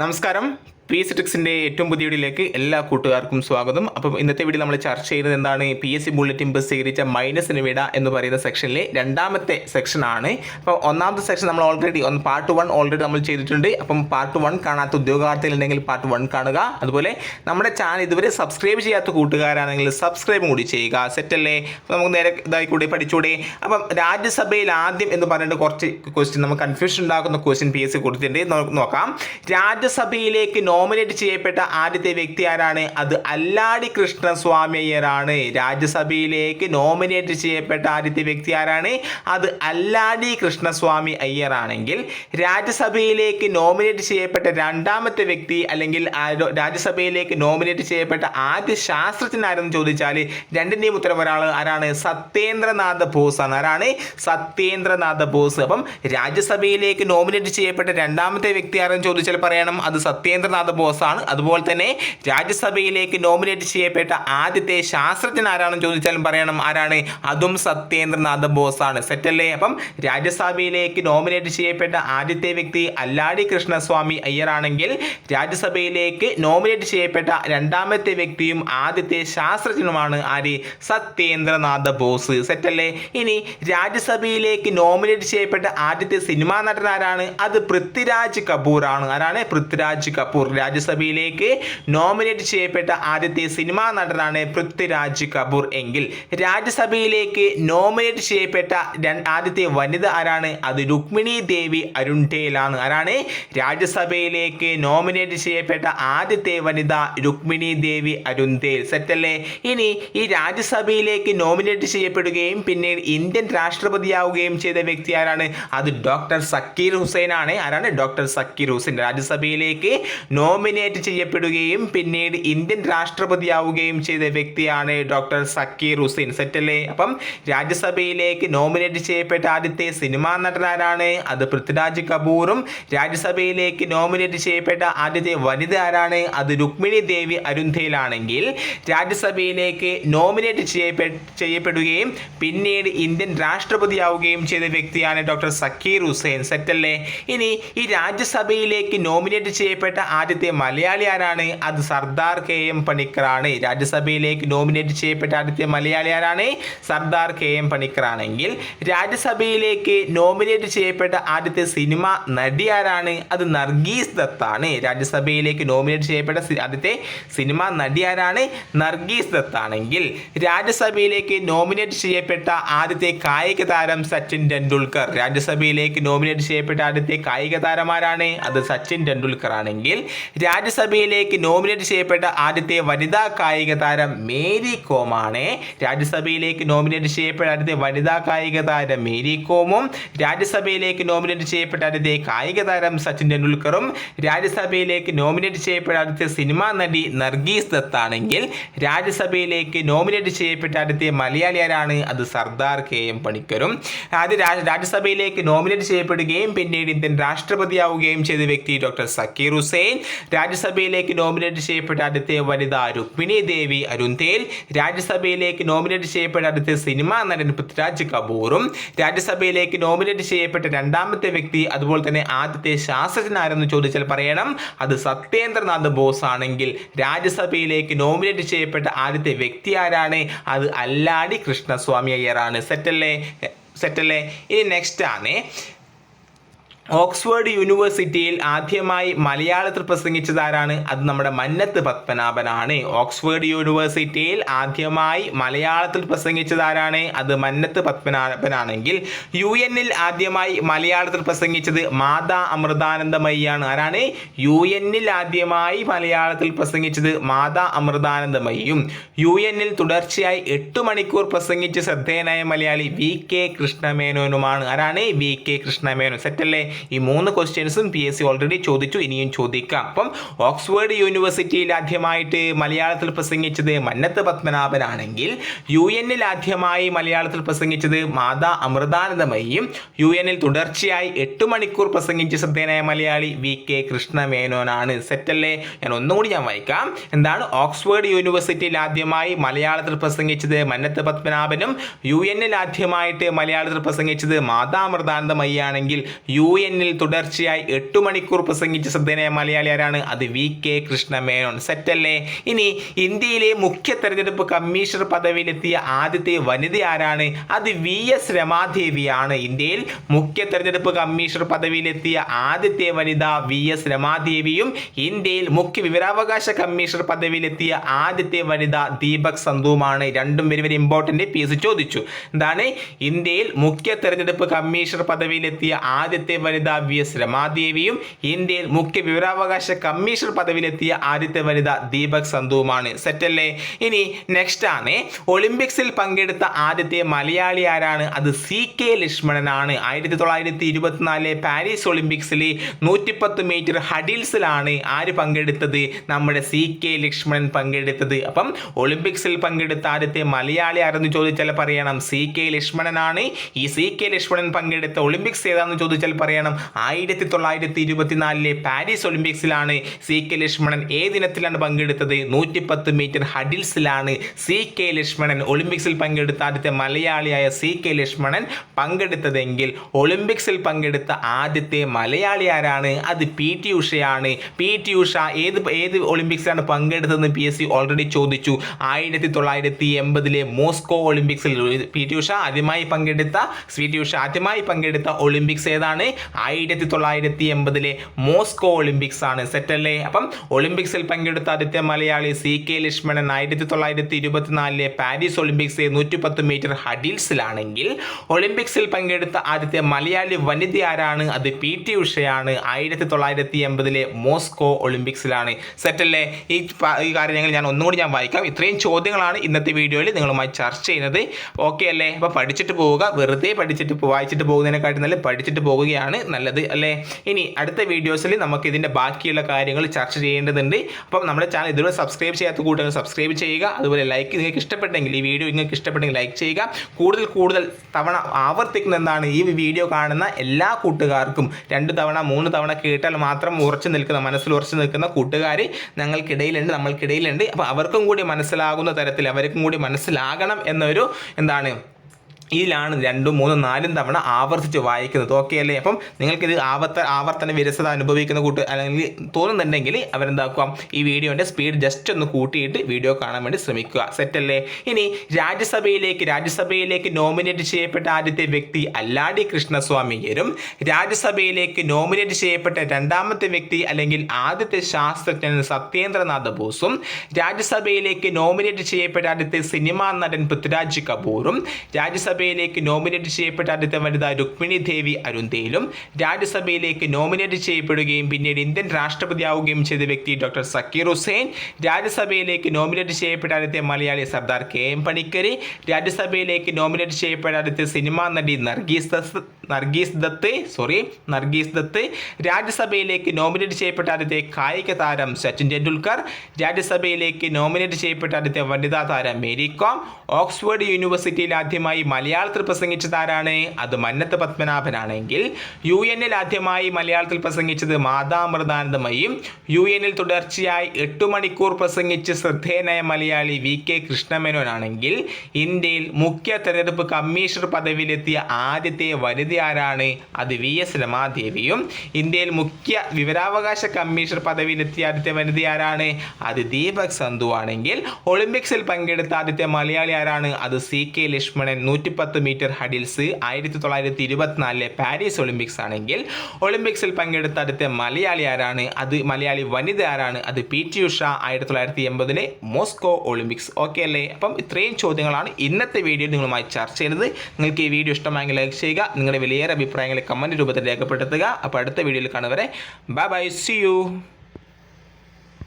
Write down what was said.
നമസ്കാരം. P S ടെക്സിന്റെ ഏറ്റവും പുതിയ വീഡിയോയിലേക്ക് എല്ലാ കൂട്ടുകാർക്കും സ്വാഗതം. അപ്പം ഇന്നത്തെ വീഡിയോ നമ്മൾ ചർച്ച ചെയ്യുന്നത് എന്താണ്? പി എസ് സി ബുള്ളറ്റിൻ പ്രസിദ്ധീകരിച്ച മൈനസിന് വിട എന്ന് പറയുന്ന സെക്ഷനിലെ രണ്ടാമത്തെ സെക്ഷനാണ് അപ്പോൾ ഒന്നാമത്തെ സെക്ഷൻ നമ്മൾ ഓൾറെഡി ഒന്ന് പാർട്ട് വൺ ഓൾറെഡി നമ്മൾ ചെയ്തിട്ടുണ്ട്. അപ്പം പാർട്ട് വൺ കാണാത്ത ഉദ്യോഗാർത്ഥികളുണ്ടെങ്കിൽ പാർട്ട് വൺ കാണുക. അതുപോലെ നമ്മുടെ ചാനൽ ഇതുവരെ സബ്സ്ക്രൈബ് ചെയ്യാത്ത കൂട്ടുകാരാണെങ്കിൽ സബ്സ്ക്രൈബ് കൂടി ചെയ്യുക. സെറ്റല്ലേ അപ്പോൾ നമുക്ക് നേരെ ഇതായി കൂടി പഠിച്ചൂടെ. അപ്പം രാജ്യസഭയിൽ ആദ്യം എന്ന് പറഞ്ഞിട്ട് കുറച്ച് ക്വസ്റ്റ്യൻ നമുക്ക് കൺഫ്യൂഷൻ ഉണ്ടാക്കുന്ന ക്വസ്റ്റ്യൻ പി എസ് സി കൊടുത്തിട്ടുണ്ട്. നോക്കാം. രാജ്യസഭയിലേക്ക് നോമിനേറ്റ് ചെയ്യപ്പെട്ട ആദ്യത്തെ വ്യക്തി ആരാണ്? അത് അല്ലാടി കൃഷ്ണസ്വാമി അയ്യരാണ് രാജ്യസഭയിലേക്ക് നോമിനേറ്റ് ചെയ്യപ്പെട്ട ആദ്യത്തെ വ്യക്തി ആരാണ്? അത് അല്ലാടി കൃഷ്ണസ്വാമി അയ്യറാണെങ്കിൽ രാജ്യസഭയിലേക്ക് നോമിനേറ്റ് ചെയ്യപ്പെട്ട രണ്ടാമത്തെ വ്യക്തി അല്ലെങ്കിൽ രാജ്യസഭയിലേക്ക് നോമിനേറ്റ് ചെയ്യപ്പെട്ട ആദ്യ ശാസ്ത്രജ്ഞൻ ആരെന്ന് ചോദിച്ചാൽ രണ്ടിന്റെയും ഉത്തരം ഒരാൾ ആരാണ്? സത്യേന്ദ്രനാഥ ബോസ് ആണ്. ആരാണ്? സത്യേന്ദ്രനാഥ ബോസ്. അപ്പം രാജ്യസഭയിലേക്ക് നോമിനേറ്റ് ചെയ്യപ്പെട്ട രണ്ടാമത്തെ വ്യക്തി ആരെന്ന് ചോദിച്ചാൽ പറയണം. അത് സത്യേന്ദ്രനാഥ ബോസ് ബോസാണ്. അതുപോലെ തന്നെ രാജ്യസഭയിലേക്ക് നോമിനേറ്റ് ചെയ്യപ്പെട്ട ആദ്യത്തെ ശാസ്ത്രജ്ഞൻ ആരാണെന്ന് ചോദിച്ചാലും പറയണം. ആരാണ്? അതും സത്യേന്ദ്രനാഥ ബോസാണ്. സെറ്റല്ലേ അപ്പം രാജ്യസഭയിലേക്ക് നോമിനേറ്റ് ചെയ്യപ്പെട്ട ആദ്യത്തെ വ്യക്തി അല്ലാടി കൃഷ്ണസ്വാമി അയ്യറാണെങ്കിൽ രാജ്യസഭയിലേക്ക് നോമിനേറ്റ് ചെയ്യപ്പെട്ട രണ്ടാമത്തെ വ്യക്തിയും ആദ്യത്തെ ശാസ്ത്രജ്ഞനുമാണ് ആര്? സത്യേന്ദ്രനാഥ ബോസ്. സെറ്റല്ലേ ഇനി രാജ്യസഭയിലേക്ക് നോമിനേറ്റ് ചെയ്യപ്പെട്ട ആദ്യത്തെ സിനിമാ നടൻ ആരാണ്? അത് പൃഥ്വിരാജ് കപൂർ ആണ് ആരാണ്? പൃഥ്വിരാജ് കപൂർ രാജ്യസഭയിലേക്ക് നോമിനേറ്റ് ചെയ്യപ്പെട്ട ആദ്യത്തെ സിനിമാ നടനാണ് പൃഥ്വിരാജ് കപൂർ എങ്കിൽ രാജ്യസഭയിലേക്ക് നോമിനേറ്റ് ചെയ്യപ്പെട്ട ആദ്യത്തെ വനിത ആരാണ്? അത് രുക്മിണി ദേവി അരുൺഠേലാണ് ആരാണ്? രാജ്യസഭയിലേക്ക് നോമിനേറ്റ് ചെയ്യപ്പെട്ട ആദ്യത്തെ വനിത രുക്മിണി ദേവി അരുൺതേൽ സെറ്റല്ലേ ഇനി ഈ രാജ്യസഭയിലേക്ക് നോമിനേറ്റ് ചെയ്യപ്പെടുകയും പിന്നീട് ഇന്ത്യൻ രാഷ്ട്രപതിയാവുകയും ചെയ്ത വ്യക്തി ആരാണ്? അത് ഡോക്ടർ സക്കീർ ഹുസൈൻ ആണ്. ആരാണ്? ഡോക്ടർ സക്കീർ ഹുസൈൻ. രാജ്യസഭയിലേക്ക് നോമിനേറ്റ് ചെയ്യപ്പെടുകയും പിന്നീട് ഇന്ത്യൻ രാഷ്ട്രപതിയാവുകയും ചെയ്ത വ്യക്തിയാണ് ഡോക്ടർ സക്കീർ ഹുസൈൻ. സെറ്റല്ലേ? അപ്പം രാജ്യസഭയിലേക്ക് നോമിനേറ്റ് ചെയ്യപ്പെട്ട ആദ്യത്തെ സിനിമാ നടനാരാണ്? അത് പൃഥ്വിരാജ് കപൂറും. രാജ്യസഭയിലേക്ക് നോമിനേറ്റ് ചെയ്യപ്പെട്ട ആദ്യത്തെ വനിത ആരാണ് അത് രുക്മിണി ദേവി അരുന്ധയിലാണെങ്കിൽ രാജ്യസഭയിലേക്ക് നോമിനേറ്റ് ചെയ്യപ്പെ ചെയ്യപ്പെടുകയും പിന്നീട് ഇന്ത്യൻ രാഷ്ട്രപതിയാവുകയും ചെയ്ത വ്യക്തിയാണ് ഡോക്ടർ സക്കീർ ഹുസൈൻ. സെറ്റല്ലേ? ഇനി ഈ രാജ്യസഭയിലേക്ക് നോമിനേറ്റ് ചെയ്യപ്പെട്ട ആദ്യത്തെ മലയാളി ആരാണ്? അത് സർദാർ കെ എം പണിക്കറാണ് രാജ്യസഭയിലേക്ക് നോമിനേറ്റ് ചെയ്യപ്പെട്ട ആദ്യത്തെ മലയാളി ആരാണ്? സർദാർ കെ എം പണിക്കറാണെങ്കിൽ രാജ്യസഭയിലേക്ക് നോമിനേറ്റ് ചെയ്യപ്പെട്ട ആദ്യത്തെ സിനിമ നടി ആരാണ്? അത് നർഗീസ് ദത്താണ് രാജ്യസഭയിലേക്ക് നോമിനേറ്റ് ചെയ്യപ്പെട്ട ആദ്യത്തെ സിനിമ നടി ആരാണ്? നർഗീസ് ദത്താണെങ്കിൽ രാജ്യസഭയിലേക്ക് നോമിനേറ്റ് ചെയ്യപ്പെട്ട ആദ്യത്തെ കായിക താരം സച്ചിൻ ടെണ്ടുൽക്കർ. രാജ്യസഭയിലേക്ക് നോമിനേറ്റ് ചെയ്യപ്പെട്ട ആദ്യത്തെ കായിക താരമാരാണ്? അത് സച്ചിൻ ടെണ്ടുൽക്കർ ആണെങ്കിൽ രാജ്യസഭയിലേക്ക് നോമിനേറ്റ് ചെയ്യപ്പെട്ട ആദ്യത്തെ വനിതാ കായിക താരം മേരി കോമാണ്. രാജ്യസഭയിലേക്ക് നോമിനേറ്റ് ചെയ്യപ്പെട്ട ആദ്യത്തെ വനിതാ കായിക താരം മേരി കോമും രാജ്യസഭയിലേക്ക് നോമിനേറ്റ് ചെയ്യപ്പെട്ട ആദ്യത്തെ കായിക താരം സച്ചിൻ ടെണ്ടുൽക്കറും രാജ്യസഭയിലേക്ക് നോമിനേറ്റ് ചെയ്യപ്പെട്ട ആദ്യത്തെ സിനിമാ നടി നർഗീസ് ദത്താണെങ്കിൽ രാജ്യസഭയിലേക്ക് നോമിനേറ്റ് ചെയ്യപ്പെട്ട ആദ്യത്തെ മലയാളി ആരാണ്? അത് സർദാർ കെ എം പണിക്കരും. ആദ്യ രാജ്യസഭയിലേക്ക് നോമിനേറ്റ് ചെയ്യപ്പെടുകയും പിന്നീട് ഇന്ത്യൻ രാഷ്ട്രപതിയാവുകയും ചെയ്ത വ്യക്തി ഡോക്ടർ സക്കീർ ഹുസൈൻ രാജ്യസഭയിലേക്ക് നോമിനേറ്റ് ചെയ്യപ്പെട്ട ആദ്യത്തെ വനിത രുക്മിണി ദേവി അരുൺതേൽ രാജ്യസഭയിലേക്ക് നോമിനേറ്റ് ചെയ്യപ്പെട്ട ആദ്യത്തെ സിനിമാ നടൻ പൃഥ്വിരാജ് കപൂറും. രാജ്യസഭയിലേക്ക് നോമിനേറ്റ് ചെയ്യപ്പെട്ട രണ്ടാമത്തെ വ്യക്തി അതുപോലെ തന്നെ ആദ്യത്തെ ശാസ്ത്രജ്ഞനാരെന്ന് ചോദിച്ചാൽ പറയണം അത് സത്യേന്ദ്രനാഥ് ബോസ് ആണെങ്കിൽ. രാജ്യസഭയിലേക്ക് നോമിനേറ്റ് ചെയ്യപ്പെട്ട ആദ്യത്തെ വ്യക്തി ആരാണ്? അത് അല്ലാടി കൃഷ്ണസ്വാമി അയ്യറാണ് സെറ്റല്ലേ? സെറ്റല്ലേ? ഇനി നെക്സ്റ്റ് ആണ്. ഓക്സ്ഫോർഡ് യൂണിവേഴ്സിറ്റിയിൽ ആദ്യമായി മലയാളത്തിൽ പ്രസംഗിച്ചതാരാണ്? അത് നമ്മുടെ മന്നത്ത് പത്മനാഭനാണ്. ഓക്സ്ഫോർഡ് യൂണിവേഴ്സിറ്റിയിൽ ആദ്യമായി മലയാളത്തിൽ പ്രസംഗിച്ചതാരാണ്? അത് മന്നത്ത് പത്മനാഭനാണെങ്കിൽ യു എന്നിൽ ആദ്യമായി മലയാളത്തിൽ പ്രസംഗിച്ചത് മാതാ അമൃതാനന്ദമയ്യാണ്. ആരാണ്? യു എന്നിൽ ആദ്യമായി മലയാളത്തിൽ പ്രസംഗിച്ചത് മാതാ അമൃതാനന്ദമയ്യും. യു എന്നിൽ തുടർച്ചയായി എട്ട് മണിക്കൂർ പ്രസംഗിച്ച് ശ്രദ്ധേയനായ മലയാളി വി കെ കൃഷ്ണമേനോനുമാണ്. ആരാണ്? V K Krishna Menon. സെറ്റല്ലേ? ഈ മൂന്ന് ക്വസ്റ്റ്യൻസും പി എസ് സി ഓൾറെഡി ചോദിച്ചു ഇനിയും ചോദിക്കാം. അപ്പം ഓക്സ്ഫോർഡ് യൂണിവേഴ്സിറ്റിയിൽ ആദ്യമായിട്ട് മലയാളത്തിൽ പ്രസംഗിച്ചത് മന്നത്ത് പത്മനാഭനാണെങ്കിൽ യു എന്നിൽ ആദ്യമായി മലയാളത്തിൽ പ്രസംഗിച്ചത് മാതാ അമൃതാനന്ദമയും യു എന്നിൽ തുടർച്ചയായി എട്ട് മണിക്കൂർ പ്രസംഗിച്ച ശ്രദ്ധേയനായ മലയാളി വി കെ കൃഷ്ണമേനോനാണ്. സെറ്റല്ലേ ഞാൻ ഒന്നുകൂടി ഞാൻ വായിക്കാം. എന്താണ്? ഓക്സ്ഫോർഡ് യൂണിവേഴ്സിറ്റിയിൽ ആദ്യമായി മലയാളത്തിൽ പ്രസംഗിച്ചത് മന്നത്ത് പത്മനാഭനും യു എന്നിൽ ആദ്യമായിട്ട് മലയാളത്തിൽ പ്രസംഗിച്ചത് മാതാ അമൃതാനന്ദമയ്യാണെങ്കിൽ യു യു എന്നിൽ തുടർച്ചയായി എട്ട് മണിക്കൂർ പ്രസംഗിച്ച ശ്രദ്ധേയ മലയാളി ആരാണ് അത് വി കെ കൃഷ്ണമേനോൻ. സെറ്റല്ലേ? ഇനി ഇന്ത്യയിലെ മുഖ്യ തെരഞ്ഞെടുപ്പ് കമ്മീഷണർ പദവിയിലെത്തിയ ആദ്യത്തെ വനിത ആരാണ്? അത് വി എസ് രമാദേവിയാണ്. ഇന്ത്യയിൽ മുഖ്യ തെരഞ്ഞെടുപ്പ് കമ്മീഷണർ പദവിയിലെത്തിയ ആദ്യത്തെ വനിത വി എസ് രമാദേവിയും ഇന്ത്യയിൽ മുഖ്യ വിവരാവകാശ കമ്മീഷണർ പദവിയിലെത്തിയ ആദ്യത്തെ വനിത ദീപക് സന്ധുവുമാണ്. രണ്ടും very very important P S ചോദിച്ചു. എന്താണ്? ഇന്ത്യയിൽ മുഖ്യ തെരഞ്ഞെടുപ്പ് കമ്മീഷണർ പദവിയിലെത്തിയ ആദ്യത്തെ വനിത വി എസ് രമാദേവിയും ഇന്ത്യയിൽ മുഖ്യ വിവരാവകാശ കമ്മീഷണർ പദവിയിലെത്തിയ ആദ്യത്തെ വനിത ദീപക് സന്ധുവുമാണ്. സെറ്റല്ലേ ഇനി നെക്സ്റ്റ് ആണ്. ഒളിമ്പിക്സിൽ പങ്കെടുത്ത ആദ്യത്തെ മലയാളി ആരാണ്? അത് സി കെ ലക്ഷ്മണനാണ്. ആയിരത്തി തൊള്ളായിരത്തി ഇരുപത്തിനാല് പാരീസ് ഒളിമ്പിക്സിൽ നൂറ്റിപ്പത്ത് മീറ്റർ ഹഡിൽസിലാണ് ആര് പങ്കെടുത്തത്? നമ്മുടെ സി കെ ലക്ഷ്മണൻ പങ്കെടുത്തത്. അപ്പം ഒളിമ്പിക്സിൽ പങ്കെടുത്ത ആദ്യത്തെ മലയാളി ആരെന്ന് ചോദിച്ചാൽ പറയണം സി കെ ലക്ഷ്മണനാണ്. ഈ സി കെ ലക്ഷ്മണൻ പങ്കെടുത്ത ഒളിമ്പിക്സ് ഏതാണെന്ന് ചോദിച്ചാൽ പറയണം. ആയിരത്തി തൊള്ളായിരത്തി ഇരുപത്തിനാലിലെ പാരീസ് ഒളിമ്പിക്സിലാണ് സി കെ ലക്ഷ്മണൻ ഏത് ദിനത്തിലാണ് പങ്കെടുത്തത്? നൂറ്റിപ്പത്ത് മീറ്റർ ഹഡിൽസിലാണ് സി കെ ലക്ഷ്മണൻ ഒളിമ്പിക്സിൽ പങ്കെടുത്ത ആദ്യത്തെ മലയാളിയായ സി കെ ലക്ഷ്മണൻ പങ്കെടുത്തതെങ്കിൽ ഒളിമ്പിക്സിൽ പങ്കെടുത്ത ആദ്യത്തെ മലയാളി ആരാണ്? അത് പി ടി ഉഷയാണ്. പി ടി ഉഷ ഏത് ഏത് ഒളിമ്പിക്സിലാണ് പങ്കെടുത്തതെന്ന് പി എസ് സി ഓൾറെഡി ചോദിച്ചു. ആയിരത്തി തൊള്ളായിരത്തി എൺപതിലെ മോസ്കോ ഒളിമ്പിക്സിൽ പി ടി ഉഷ ആദ്യമായി പങ്കെടുത്ത പി ടി ഉഷ ആദ്യമായി പങ്കെടുത്ത ഒളിമ്പിക്സ് ഏതാണ്? ആയിരത്തി തൊള്ളായിരത്തി എൺപതിലെ മോസ്കോ ഒളിമ്പിക്സ് ആണ് സെറ്റല്ലേ അപ്പം ഒളിമ്പിക്സിൽ പങ്കെടുത്ത ആദ്യത്തെ മലയാളി സി കെ ലക്ഷ്മണൻ ആയിരത്തി തൊള്ളായിരത്തി ഇരുപത്തിനാലിലെ പാരീസ് ഒളിമ്പിക്സ് നൂറ്റിപ്പത്ത് മീറ്റർ ഹഡിൽസിലാണെങ്കിൽ ഒളിമ്പിക്സിൽ പങ്കെടുത്ത ആദ്യത്തെ മലയാളി വനിത ആരാണ്? അത് പി ടി ഉഷയാണ്. ആയിരത്തി തൊള്ളായിരത്തി എൺപതിലെ മോസ്കോ ഒളിമ്പിക്സിലാണ്. സെറ്റല്ലേ ഈ ഈ കാര്യങ്ങൾ ഞാൻ ഒന്നുകൂടി ഞാൻ വായിക്കാം. ഇത്രയും ചോദ്യങ്ങളാണ് ഇന്നത്തെ വീഡിയോയിൽ നിങ്ങളുമായി ചർച്ച ചെയ്യുന്നത്. ഓക്കെ അല്ലേ? അപ്പോൾ പഠിച്ചിട്ട് പോവുക. വെറുതെ പഠിച്ചിട്ട് വായിച്ചിട്ട് പോകുന്നതിനെക്കാട്ടി നല്ല പഠിച്ചിട്ട് പോവുകയാണ് നല്ലത് അല്ലേ? ഇനി അടുത്ത വീഡിയോസിൽ നമുക്ക് ഇതിന്റെ ബാക്കിയുള്ള കാര്യങ്ങൾ ചർച്ച ചെയ്യേണ്ടതുണ്ട്. അപ്പം നമ്മുടെ ചാനൽ ഇതുവരെ സബ്സ്ക്രൈബ് ചെയ്യാത്ത കൂട്ടുകാർ സബ്സ്ക്രൈബ് ചെയ്യുക. അതുപോലെ ലൈക്ക് നിങ്ങൾക്ക് ഇഷ്ടപ്പെട്ടെങ്കിൽ ഈ വീഡിയോ നിങ്ങൾക്ക് ഇഷ്ടപ്പെട്ടെങ്കിൽ ലൈക്ക് ചെയ്യുക. കൂടുതൽ കൂടുതൽ തവണ ആവർത്തിക്കുന്ന എന്താണ് ഈ വീഡിയോ കാണുന്ന എല്ലാ കൂട്ടുകാർക്കും. രണ്ട് തവണ മൂന്ന് തവണ കേട്ടാൽ മാത്രം ഉറച്ചു നിൽക്കുന്ന മനസ്സിൽ ഉറച്ചു നിൽക്കുന്ന കൂട്ടുകാർ ഞങ്ങൾക്കിടയിലുണ്ട് നമ്മൾക്കിടയിലുണ്ട്. അപ്പോൾ അവർക്കും കൂടി മനസ്സിലാകുന്ന തരത്തിൽ അവർക്കും കൂടി മനസ്സിലാകണം എന്നൊരു എന്താണ് ഇതിലാണ് രണ്ടും മൂന്നും നാലും തവണ ആവർത്തിച്ച് വായിക്കുന്നത്. ഓക്കെ അല്ലേ? അപ്പം നിങ്ങൾക്കിത് ആവർത്ത ആവർത്തന വിരസത അനുഭവിക്കുന്ന കൂട്ട് അല്ലെങ്കിൽ തോന്നുന്നുണ്ടെങ്കിൽ അവരെന്താക്കുക ഈ വീഡിയോന്റെ സ്പീഡ് ജസ്റ്റ് ഒന്ന് കൂട്ടിയിട്ട് വീഡിയോ കാണാൻ വേണ്ടി ശ്രമിക്കുക. സെറ്റല്ലേ ഇനി രാജ്യസഭയിലേക്ക് രാജ്യസഭയിലേക്ക് നോമിനേറ്റ് ചെയ്യപ്പെട്ട ആദ്യത്തെ വ്യക്തി അല്ലാടി കൃഷ്ണസ്വാമിയരും രാജ്യസഭയിലേക്ക് നോമിനേറ്റ് ചെയ്യപ്പെട്ട രണ്ടാമത്തെ വ്യക്തി അല്ലെങ്കിൽ ആദ്യത്തെ ശാസ്ത്രജ്ഞൻ സത്യേന്ദ്രനാഥ ബോസും രാജ്യസഭയിലേക്ക് നോമിനേറ്റ് ചെയ്യപ്പെട്ട ആദ്യത്തെ സിനിമാ നടൻ പൃഥ്വിരാജ് കപൂറും രാജ്യസഭയിലേക്ക് നോമിനേറ്റ് ചെയ്യപ്പെട്ട ആദ്യത്തെ വനിത രുക്മിണി ദേവി അരുന്തേലും രാജ്യസഭയിലേക്ക് നോമിനേറ്റ് ചെയ്യപ്പെടുകയും പിന്നീട് ഇന്ത്യൻ രാഷ്ട്രപതിയാവുകയും ചെയ്ത വ്യക്തി ഡോക്ടർ സക്കീർ ഹുസൈൻ രാജ്യസഭയിലേക്ക് നോമിനേറ്റ് ചെയ്യപ്പെട്ട ആദ്യത്തെ മലയാളി സർദാർ കെ എം പണിക്കരി രാജ്യസഭയിലേക്ക് നോമിനേറ്റ് ചെയ്യപ്പെട്ട ആദ്യത്തെ സിനിമാ നടി നർഗീസ് ദത്ത് നർഗീസ് ദത്ത് സോറി നർഗീസ് ദത്ത് രാജ്യസഭയിലേക്ക് നോമിനേറ്റ് ചെയ്യപ്പെട്ട ആദ്യത്തെ കായിക താരം സച്ചിൻ ടെണ്ടുൽക്കർ രാജ്യസഭയിലേക്ക് നോമിനേറ്റ് ചെയ്യപ്പെട്ട ആദ്യത്തെ വനിതാ താരം മേരി കോം ഓക്സ്ഫോർഡ് യൂണിവേഴ്സിറ്റിയിൽ ആദ്യമായി മലയാളത്തിൽ പ്രസംഗിച്ചത് ആരാണ്? അത് മന്നത്ത് പത്മനാഭനാണെങ്കിൽ യു എന്നിൽ ആദ്യമായി മലയാളത്തിൽ പ്രസംഗിച്ചത് മാതാമൃതാനന്ദമയും യു എന്നിൽ തുടർച്ചയായി എട്ട് മണിക്കൂർ പ്രസംഗിച്ച് ശ്രദ്ധേയനായ മലയാളി വി കെ കൃഷ്ണമേനോനാണെങ്കിൽ ഇന്ത്യയിൽ മുഖ്യ തെരഞ്ഞെടുപ്പ് കമ്മീഷണർ പദവിയിലെത്തിയ ആദ്യത്തെ വനിത ആരാണ്? അത് വി എസ് രമാദേവിയും ഇന്ത്യയിൽ മുഖ്യ വിവരാവകാശ കമ്മീഷണർ പദവിയിലെത്തിയ ആദ്യത്തെ വനിത ആരാണ്? അത് ദീപക് സന്ധു ആണെങ്കിൽ ഒളിമ്പിക്സിൽ പങ്കെടുത്ത ആദ്യത്തെ മലയാളി ആരാണ്? അത് സി കെ ലക്ഷ്മണൻ നൂറ്റിപ്പത്ത് മീറ്റർ ഹഡിൽസ് ആയിരത്തി തൊള്ളായിരത്തി ഇരുപത്തിനാലിലെ പാരീസ് ഒളിമ്പിക്സ് ആണെങ്കിൽ ഒളിമ്പിക്സിൽ പങ്കെടുത്ത അടുത്ത മലയാളി ആരാണ്? അത് മലയാളി വനിത ആരാണ്? അത് പി ടി ഉഷ ആയിരത്തി തൊള്ളായിരത്തി എൺപതിലെ മോസ്കോ ഒളിമ്പിക്സ്. ഓക്കെ അല്ലേ? അപ്പം ഇത്രയും ചോദ്യങ്ങളാണ് ഇന്നത്തെ വീഡിയോ നിങ്ങളുമായി ചർച്ച ചെയ്യുന്നത്. നിങ്ങൾക്ക് ഈ വീഡിയോ ഇഷ്ടമായെങ്കിൽ ലൈക്ക് ചെയ്യുക നിങ്ങളുടെ വിലയേറെ അഭിപ്രായങ്ങൾ കമന്റ് രൂപത്തിൽ രേഖപ്പെടുത്തുക. അപ്പോൾ അടുത്ത വീഡിയോയിൽ കാണുവരെ ബൈ ബൈ സി യു